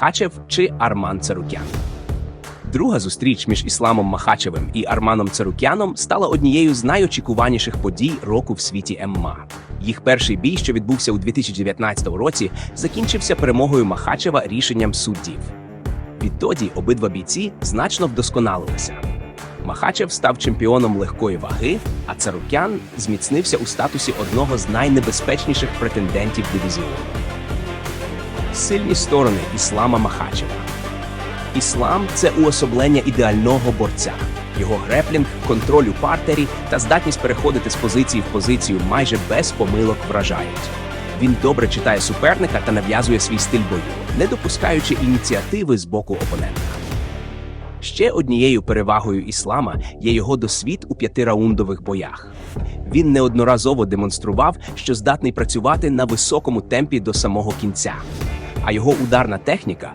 Махачев чи Арман Царукян. Друга зустріч між Ісламом Махачевим і Арманом Царукяном стала однією з найочікуваніших подій року в світі ММА. Їх перший бій, що відбувся у 2019 році, закінчився перемогою Махачева рішенням суддів. Відтоді обидва бійці значно вдосконалилися. Махачев став чемпіоном легкої ваги, а Царукян зміцнився у статусі одного з найнебезпечніших претендентів дивізіону. Сильні сторони Іслама Махачева. Іслам це уособлення ідеального борця. Його греплінг, контроль у партері та здатність переходити з позиції в позицію майже без помилок вражають. Він добре читає суперника та нав'язує свій стиль бою, не допускаючи ініціативи з боку опонента. Ще однією перевагою іслама є його досвід у п'ятираундових боях. Він неодноразово демонстрував, що здатний працювати на високому темпі до самого кінця, а його ударна техніка